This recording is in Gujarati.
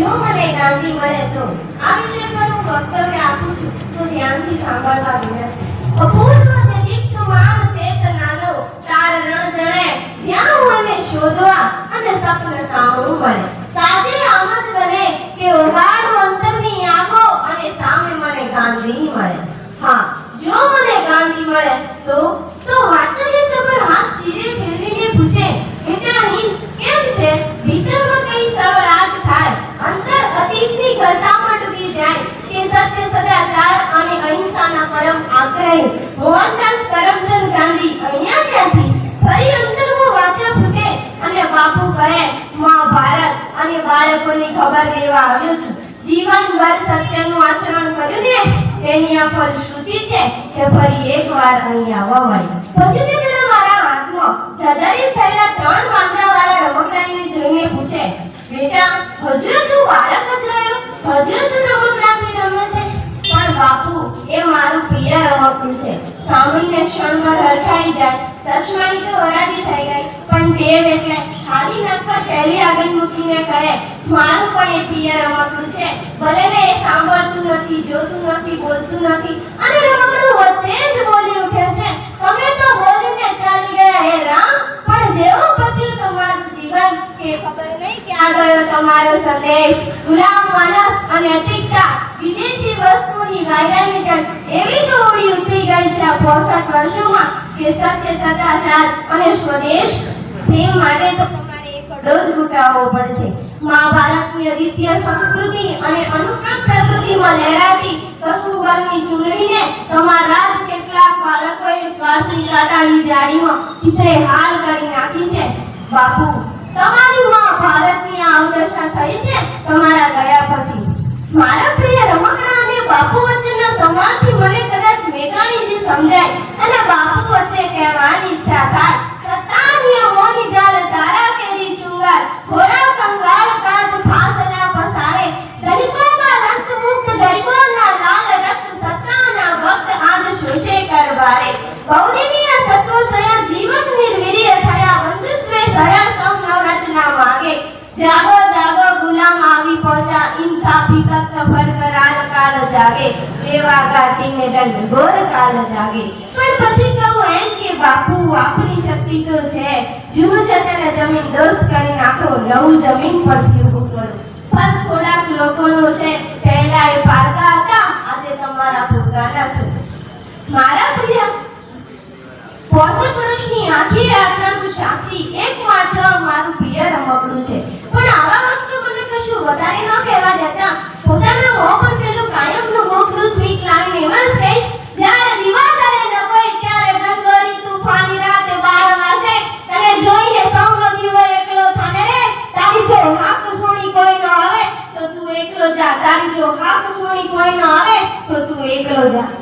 જો મને ગાંધી મળે તો આ વિષય પર હું વક્તવ્ય આપું છું, તો ધ્યાનથી સાંભળવા વિનંતી. અપૂર્વ અને દીપ્ત માન ચેતનાનો તાર રણ જણે જ્યાં મને શોધવા અને સપન સાંભળવું મળે. સાજે આમ જ બને કે ઓગાળો અંતરની આંખો અને સામે મને ગાંધી મળે હા જો મને ગાંધી મળે તો તો વાત્સલ્ય સભર હાથ શિરે ફેરવીને પૂછે બેટા હિન કેમ છે ભીતરમાં કઈ સળવળાટ થાય અંતર અતીતની ગરતામાં ડૂબી જાય કે સત્ય સદાચાર અને અહિંસાના પરમ આગ્રહી મોહનદાસ કરમચંદ ગાંધી અહીંયા ક્યાંથી ફરી અંતરમાં વાચા ફૂટે અને બાપુ કહે, મહાભારત. અને બાળકોની ખબર લેવા આવ્યો છું. જીવનભર સત્યનું આચરણ કર્યું ને, તેની આ ફલશ્રુતિ છે કે ફરી એકવાર અહીં આવવા મળી. પછી તે પેલા મારા હાથમાં જર્જરિત થયેલા ત્રણ વાંદરાવાળા રમકડાને જોઈને પૂછે, બેટા, હજુ તું બાળક જ રહ્યો? હજુ તું રમકડાથી રમે છે? પણ બાપુ, એ મારું પ્રિય રમકડું છે. સાંભળીને ક્ષણભર હરખાઈ જાય. ચશ્માની તો વરાદી થઈ ગઈ, પણ ટેવ એટલે ખાલી નખ પર થેલી આગળ મૂકીને કહે મારું પણ એ પ્રિય રમકડું છે. ભલે ને એ સાંભળતું નથી, જોતું નથી, બોલતું નથી, અને રમકડું વચ્ચે જ બોલી ઉઠે છે. તમે તો બોલીને ચાલી ગયા હે રામ, પણ જેવો પત્યું તમારું જીવન કે ખબર નહીં ક્યાં ગયો તમારો સંદેશ? ગુલામ માનસ અને અતિકતા, વિદેશી વસ્તુની 65 વર્ષોમાં કે સત્ય, સદાચાર અને સ્વદેશ પ્રેમ માટે તો તમારે એક અડો જ લૂંટાવવો પડશે. મહાભારતની અદ્વિતીય સંસ્કૃતિ અને અનુક્રમ પ્રકૃતિમાં લહેરાતી કસુંબરની ચૂંટણીને તમારા જ કેટલાક બાળકોએ સ્વાર્થની કાંટાની જાળીમાં ચિત્રે હાલ કરી નાખી છે. બાપુ, તમારી મહાભારતની આ અવદશા સમજાય. અને બાપુ વચ્ચે કહેવાની ઈચ્છા થાય. સયા જીવન થયા. બંધુત્વે સયા સૌ નવરચના જાગો જાગો, ગુલામ આવી પહોંચા. ઇન્સાફી તખ્ત પર દેવા કાટીને દંડ ગોર કાલ જાગે. પણ પછી કહું એમ કે બાપુ, આપની શક્તિ તો છે. જૂનું છે જમીન દોસ્ત કરી નાખો નવું જમીન પરથી ઊભું કરો પણ થોડાક લોકોનો છે, પહેલા એ પારકા હતા, આજે તમારા પોતાના છે. મારા પ્રિય પોષ પુરુષની આખી યાત્રાનું સાક્ષી એકમાત્ર મારું પ્રિય રમકડું છે. પણ આવા વખતે મને કશું વધારે ન કહેવા દેતા તારી જો હાક સોણી કોઈ ન આવે તો તું એકલો જા.